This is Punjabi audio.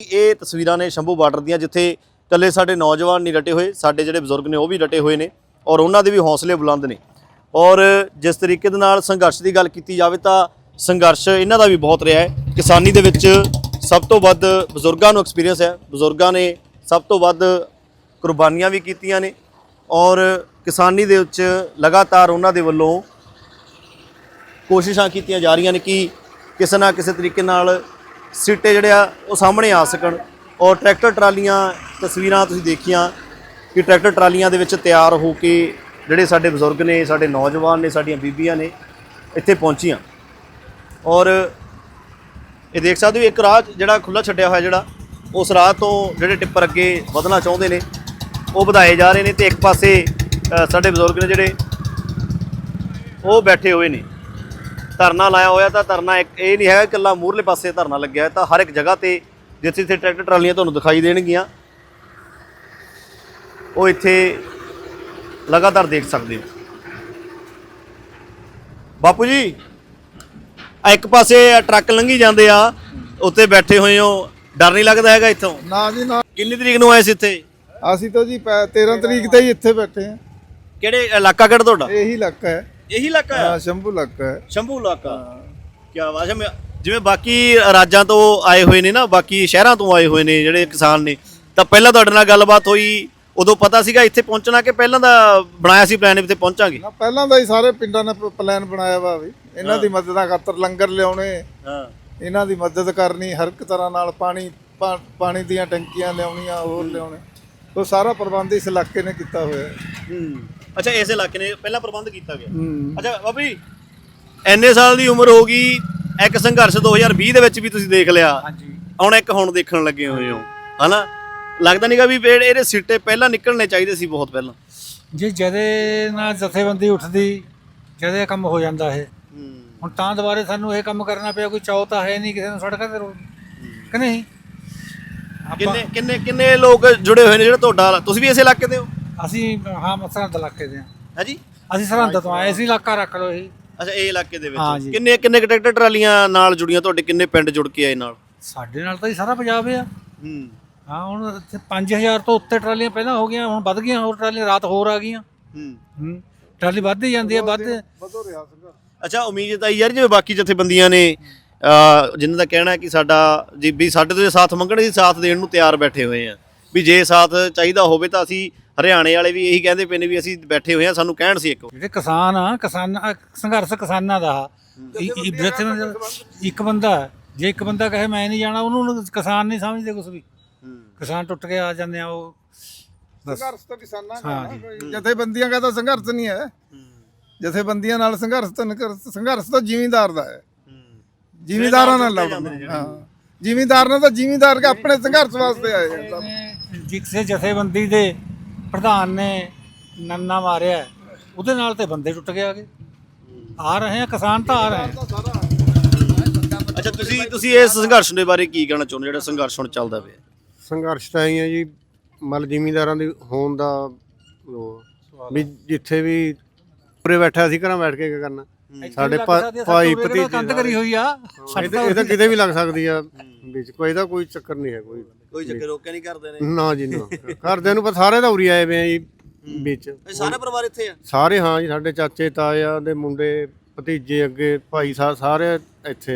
ਇਹ ਤਸਵੀਰਾਂ ਨੇ ਸ਼ੰਭੂ ਬਾਰਡਰ ਦੀਆਂ, ਜਿੱਥੇ ਇਕੱਲੇ ਸਾਡੇ ਨੌਜਵਾਨ ਨਹੀਂ ਡਟੇ ਹੋਏ, ਸਾਡੇ ਜਿਹੜੇ ਬਜ਼ੁਰਗ ਨੇ ਉਹ ਵੀ ਡਟੇ ਹੋਏ ਨੇ ਔਰ ਉਹਨਾਂ ਦੇ ਵੀ ਹੌਸਲੇ ਬੁਲੰਦ ਨੇ। ਔਰ ਜਿਸ ਤਰੀਕੇ ਦੇ ਨਾਲ ਸੰਘਰਸ਼ ਦੀ ਗੱਲ ਕੀਤੀ ਜਾਵੇ ਤਾਂ ਸੰਘਰਸ਼ ਇਹਨਾਂ ਦਾ ਵੀ ਬਹੁਤ ਰਿਹਾ ਹੈ। ਕਿਸਾਨੀ ਦੇ ਵਿੱਚ ਸਭ ਤੋਂ ਵੱਧ ਬਜ਼ੁਰਗਾਂ ਨੂੰ ਐਕਸਪੀਰੀਅੰਸ ਹੈ। ਬਜ਼ੁਰਗਾਂ ਨੇ ਸਭ ਤੋਂ ਵੱਧ ਕੁਰਬਾਨੀਆਂ ਵੀ ਕੀਤੀਆਂ ਨੇ ਔਰ ਕਿਸਾਨੀ ਦੇ ਵਿੱਚ ਲਗਾਤਾਰ ਉਹਨਾਂ ਦੇ ਵੱਲੋਂ ਕੋਸ਼ਿਸ਼ਾਂ ਕੀਤੀਆਂ ਜਾ ਰਹੀਆਂ ਨੇ ਕਿ ਕਿਸੇ ਨਾ ਕਿਸੇ ਤਰੀਕੇ ਨਾਲ ਸਿੱਟੇ ਜਿਹੜੇ ਆ, ਉਹ ਸਾਹਮਣੇ ਆ ਸਕਣ। ਔਰ ਟਰੈਕਟਰ ਟਰਾਲੀਆਂ ਤਸਵੀਰਾਂ ਤੁਸੀਂ ਦੇਖੀਆਂ ਕਿ ਟਰੈਕਟਰ ਟਰਾਲੀਆਂ ਦੇ ਵਿੱਚ ਤਿਆਰ ਹੋ ਕੇ ਜਿਹੜੇ ਸਾਡੇ ਬਜ਼ੁਰਗ ਨੇ, ਸਾਡੇ ਨੌਜਵਾਨ ਨੇ, ਸਾਡੀਆਂ ਬੀਬੀਆਂ ਨੇ ਇੱਥੇ ਪਹੁੰਚੀਆਂ। ਔਰ ਇਹ ਦੇਖ ਸਕਦੇ ਹੋ, ਇੱਕ ਰਾਹ ਜਿਹੜਾ ਖੁੱਲਾ ਛੱਡਿਆ ਹੋਇਆ ਜਿਹੜਾ, ਉਸ ਰਾਹ ਤੋਂ ਜਿਹੜੇ ਟਿੱਪਰ ਅੱਗੇ ਵਧਣਾ ਚਾਹੁੰਦੇ ਨੇ, ਉਹ ਵਧਾਏ ਜਾ ਰਹੇ ਨੇ ਤੇ ਇੱਕ ਪਾਸੇ ਸਾਡੇ ਬਜ਼ੁਰਗ ਨੇ ਜਿਹੜੇ, ਉਹ ਬੈਠੇ ਹੋਏ ਨੇ। ਧਰਨਾ ਲਾਇਆ ਹੋਇਆ ਤਾਂ ਧਰਨਾ ਇੱਕ ਇਹ ਨਹੀਂ ਹੈਗਾ ਇਕੱਲਾ ਮੂਰਲੇ ਪਾਸੇ ਧਰਨਾ ਲੱਗਿਆ ਹੈ ਤਾਂ ਹਰ ਇੱਕ ਜਗ੍ਹਾ ਤੇ ਜਿੱਥੇ ਜਿੱਥੇ ਟਰੈਕਟਰ ਟਰਾਲੀਆਂ ਤੁਹਾਨੂੰ ਦਿਖਾਈ ਦੇਣਗੀਆਂ ਉਹ ਇੱਥੇ ਲਗਾਤਾਰ ਦੇਖ ਸਕਦੇ ਹੋ। ਬਾਪੂ ਜੀ ਆ ਇੱਕ ਪਾਸੇ ਟਰੱਕ ਲੰਘੀ ਜਾਂਦੇ ਆ ਉੱਤੇ ਬੈਠੇ ਹੋਏ ਹੋ ਡਰ ਨਹੀਂ ਲੱਗਦਾ ਹੈਗਾ ਇੱਥੋਂ? ਨਾ ਜੀ ਨਾ। ਕਿੰਨੀ ਤਰੀਕ ਨੂੰ ਆਏ ਸੀ ਇੱਥੇ? ਅਸੀਂ ਤਾਂ ਜੀ ਪੈ- 13 ਤਰੀਕ ਤੇ ਹੀ ਇੱਥੇ ਬੈਠੇ ਆ ਕਿਹੜੇ ਇਲਾਕਾ ਕਿਹੜਾ ਤੁਹਾਡਾ? ਇਹੀ ਇਲਾਕਾ ਹੈ। ਇਹੀ ਇਲਾਕਾ ਹੈ ਹਾਂ ਸ਼ੰਭੂ ਇਲਾਕਾ ਹੈ। ਸ਼ੰਭੂ ਇਲਾਕਾ। ਕੀ ਬਾਤ ਹੈ। ਜਿਵੇਂ ਬਾਕੀ ਰਾਜਾਂ ਤੋਂ ਆਏ ਹੋਏ ਨੇ ਨਾ ਬਾਕੀ ਸ਼ਹਿਰਾਂ ਤੋਂ ਆਏ ਹੋਏ ਨੇ ਜਿਹੜੇ ਕਿਸਾਨ ਨੇ ਤਾਂ ਪਹਿਲਾਂ ਤੁਹਾਡੇ ਨਾਲ ਗੱਲਬਾਤ ਹੋਈ ਉਦੋਂ ਪਤਾ ਸੀਗਾ ਇੱਥੇ ਪਹੁੰਚਣਾ ਕਿ ਪਹਿਲਾਂ ਦਾ ਬਣਾਇਆ ਸੀ ਪਲਾਨ ਇੱਥੇ ਪਹੁੰਚਾਂਗੇ? ਨਾ ਪਹਿਲਾਂ ਤਾਂ ਹੀ ਸਾਰੇ ਪਿੰਡਾਂ ਨੇ ਪ- ਪਲਾਨ ਬਣਾਇਆ ਵਾ ਵੀ। ਇਹਨਾਂ ਦੀ ਮਦਦਾਂ ਖਾਤਰ ਲੰਗਰ ਲਿਆਉਣੇ ਹਾਂ। ਇਹਨਾਂ ਦੀ ਮਦਦ ਕਰਨੀ ਹਰ ਇੱਕ ਤਰ੍ਹਾਂ ਨਾਲ ਪਾਣੀ ਪਾ- ਪਾਣੀ ਦੀਆਂ ਟੈਂਕੀਆਂ ਲਿਆਉਣੀਆਂ ਹੋਰ ਲਿਆਉਣੇ। ਉਹ ਸਾਰਾ ਪ੍ਰਬੰਧ ਇਸ ਇਲਾਕੇ ਨੇ ਕੀਤਾ ਹੋਇਆ ਹੈ। ਹੂੰ। ਅੱਛਾ ਇਸ ਇਲਾਕੇ ਨੇ ਪਹਿਲਾਂ ਪ੍ਰਬੰਧ ਕੀਤਾ ਗਿਆ। ਅੱਛਾ ਬਾਬੂ ਜੀ ਐਨੇ ਸਾਲ ਦੀ ਉਮਰ ਹੋ ਗਈ ਇੱਕ ਸੰਘਰਸ਼ 2020 ਦੇ ਵਿੱਚ ਵੀ ਤੁਸੀਂ ਦੇਖ ਲਿਆ। ਹਾਂਜੀ। ਹੁਣ ਇੱਕ ਹੁਣ ਦੇਖਣ ਲੱਗੇ ਹੋਏ ਹੋ ਹਨਾ? ਲੱਗਦਾ ਨਹੀਂਗਾ ਵੀ ਇਹ- ਇਹਦੇ ਸਿੱਟੇ ਪਹਿਲਾਂ ਨਿਕਲਣੇ ਚਾਹੀਦੇ ਸੀ ਬਹੁਤ ਪਹਿਲਾਂ। ਜੇ ਜਦੇ ਨਾਲ ਜਥੇਬੰਦੀ ਉੱਠਦੀ ਜਦੇ ਕੰਮ ਹੋ ਜਾਂਦਾ ਇਹ। ਹੁਣ ਤਾਂ ਦੁਬਾਰੇ ਸਾਨੂੰ ਇਹ ਕੰਮ ਕਰਨਾ ਪਿਆ ਕੋਈ ਚਾਉ ਤਾਂ ਹੈ ਨਹੀਂ ਕਿਸੇ ਨੂੰ ਸੜਕਾਂ ਤੇ ਰੋਡ ਕਿ ਨਹੀਂ? ਕਿੰਨੇ ਕਿੰਨੇ ਕਿੰਨੇ ਲੋਕ ਜੁੜੇ ਹੋਏ ਨੇ ਜਿਹੜਾ ਤੁਹਾਡਾ ਤੁਸੀਂ ਵੀ ਇਸ ਇਲਾਕੇ ਦੇ ਹੋ? ਅਸੀਂ ਹਾਂ ਸਰਹੰਦ ਇਲਾਕੇ ਦੇ ਹਾਂ। ਹੈ ਜੀ? ਅਸੀਂ ਸਰਹੰਦ ਤੋਂ ਆਏ ਸੀ ਇਲਾਕਾ ਰੱਖ ਲਓ ਇਹ ਅੱਛਾ ਇਹ ਇਲਾਕੇ ਦੇ ਹਾਂ ਵਿੱਚ। ਕਿੰਨੇ ਕਿੰਨੇ ਕੁ ਟਰੈਕਟਰ ਟਰਾਲੀਆਂ ਨਾਲ ਜੁੜੀਆਂ ਤੁਹਾਡੇ? ਕਿੰਨੇ ਪਿੰਡ ਜੁੜ ਕੇ ਆਏ ਨਾਲ? ਸਾਡੇ ਨਾਲ ਤਾਂ ਹੀ ਸਾਰਾ ਪੰਜਾਬ ਆ। ਹੂੰ। ਹਾਂ ਹੁਣ ਇੱਥੇ 5000 ਤੋਂ ਉੱਤੇ ਟਰਾਲੀਆਂ ਪਹਿਲਾਂ ਹੋ ਗਈਆਂ ਹੁਣ ਵੱਧ ਗਈਆਂ ਹੋਰ ਟਰਾਲੀਆਂ ਰਾਤ ਹੋਰ ਆ ਗਈਆਂ। ਹੂੰ। ਹੂੰ ਟਰਾਲੀ ਵੱਧਦੀ ਜਾਂਦੀ ਹੈ ਵੱਧ। ਵਧੋ ਰਿਹਾ ਸੰਘਰਸ਼ ਅੱਛਾ ਉਮੀਦ ਤਾਂ ਯਾਰ ਜਿਵੇਂ ਬਾਕੀ ਜਥੇਬੰਦੀਆਂ ਨੇ ਅ, ਜਿਨ੍ਹਾਂ ਦਾ ਕਹਿਣਾ ਹੈ ਕਿ ਸਾਡਾ ਜੀ ਵੀ ਸਾਡੇ ਤੋਂ ਜੇ ਸਾਥ ਮੰਗਣ ਅਸੀਂ ਸਾਥ ਦੇਣ ਨੂੰ ਤਿਆਰ ਬੈਠੇ ਹੋਏ ਆ ਵੀ ਜੇ ਸਾਥ ਚਾਹੀਦਾ ਹੋਵੇ ਤਾਂ ਅਸੀਂ ਹਰਿਆਣੇ ਵਾਲੇ ਵੀ ਇਹੀ ਕਹਿੰਦੇ ਪਏ ਨੇ ਵੀ ਅਸੀਂ ਬੈਠੇ ਹੋਏ ਆ ਸਾਨੂੰ ਕਹਿਣ ਸੀ ਇੱਕ। ਜਿਹੜੇ ਕਿਸਾਨ ਆ ਕਿਸਾਨ ਸੰਘਰਸ਼ ਕਿਸਾਨਾਂ ਦਾ ਇ- ਇ- ਜਥੇ- ਇੱਕ ਬੰਦਾ। ਜੇ ਇੱਕ ਬੰਦਾ ਕਹੇ ਮੈਂ ਨਹੀਂ ਜਾਣਾ ਉਹਨੂੰ ਕਿਸਾਨ ਨਹੀਂ ਸਮਝਦੇ ਕੁਝ ਵੀ। ਕਿਸਾਨ ਟੁੱਟ ਕੇ ਆ ਜਾਂਦੇ ਆ ਉਹ ਸੰਘਰਸ਼ ਤਾਂ ਕਿਸਾਨਾਂ ਦਾ ਹਾਂ ਨਾ, ਜੀ। ਕੋਈ ਜਥੇਬੰਦੀਆਂ ਦਾ ਤਾਂ ਸੰਘਰਸ਼ ਨਹੀਂ ਹੈ। ਜਥੇਬੰਦੀਆਂ ਨਾਲ ਸੰਘਰਸ਼ ਤਾਂ ਸੰਘਰਸ਼ ਤਾਂ ਜ਼ਿਮੀਂਦਾਰ ਦਾ ਹੈ। ਜ਼ਿਮੀਂਦਾਰਾਂ ਨਾਲ ਲੜਨਾ। ਹਾਂ। ਜ਼ਿਮੀਂਦਾਰ ਨੇ ਤਾਂ ਜ਼ਿਮੀਂਦਾਰ ਕੇ ਆਪਣੇ ਸੰਘਰਸ਼ ਵਾਸਤੇ ਆਏ। ਜੇ ਕਿਸੇ ਜਥੇਬੰਦੀ ਦੇ ਪ੍ਰਧਾਨ ਨੇ ਨੰਨਾ ਮਾਰਿਆ ਉਹਦੇ ਨਾਲ ਤੇ ਬੰਦੇ ਟੁੱਟ ਗਏ ਆਗੇ। ਆ ਰਹੇ ਆ ਕਿਸਾਨ ਤਾਂ ਆ ਰਹੇ ਆ। ਅੱਛਾ ਤੁਸੀਂ ਤੁਸੀਂ ਇਸ ਸੰਘਰਸ਼ ਦੇ ਬਾਰੇ ਕੀ ਕਹਿਣਾ ਚਾਹੁੰਦੇ ਹੋ ਜਿਹੜਾ ਸੰਘਰਸ਼ ਹੁਣ ਚੱਲਦਾ ਪਿਆ? ਸੰਘਰਸ਼ ਤਾਂ ਹੀ ਹੈ ਜੀ ਮਲ ਜ਼ਿਮੀਂਦਾਰਾਂ ਦੀ ਹੋਣ ਦਾ ਉਹ ਵੀ ਜਿੱਥੇ ਵੀ ਪੂਰੇ ਬੈਠਾ ਸੀ ਘਰਾਂ ਬੈਠ ਕੇ ਕੀ ਕਰਨਾ? ਸਾਡੇ ਭਾਈ ਭਤੀਜੇ ਕੰਧ ਕਰੀ ਹੋਈ ਆ? ਇਹ ਤਾਂ- ਇਹ ਤਾਂ ਕਿਤੇ ਵੀ ਲੱਗ ਸਕਦੀ ਆ। ਵਿੱਚ ਕੋਈ ਦਾ ਕੋਈ ਚੱਕਰ ਨਹੀਂ ਹੈ ਕੋਈ। ਕੋਈ ਚੱਕਰ ਰੋਕਿਆ ਨਹੀਂ ਕਰਦੇ ਨੇ। ਨਾ ਜੀ ਨਾ। ਘਰਦਿਆਂ ਨੂੰ ਪਰ ਸਾਰੇ ਤਾਂ ਉਰੀ ਆਏ ਵੇ ਆ ਜੀ ਵਿੱਚ। ਇਹ ਸਾਰੇ ਪਰਿਵਾਰ ਇੱਥੇ ਆ? ਸਾਰੇ ਹਾਂ ਜੀ ਸਾਡੇ ਚਾਚੇ ਤਾਇਆ ਦੇ ਮੁੰਡੇ ਭਤੀਜੇ ਅੱਗੇ ਭਾਈ ਸਾ- ਸਾਰੇ ਇੱਥੇ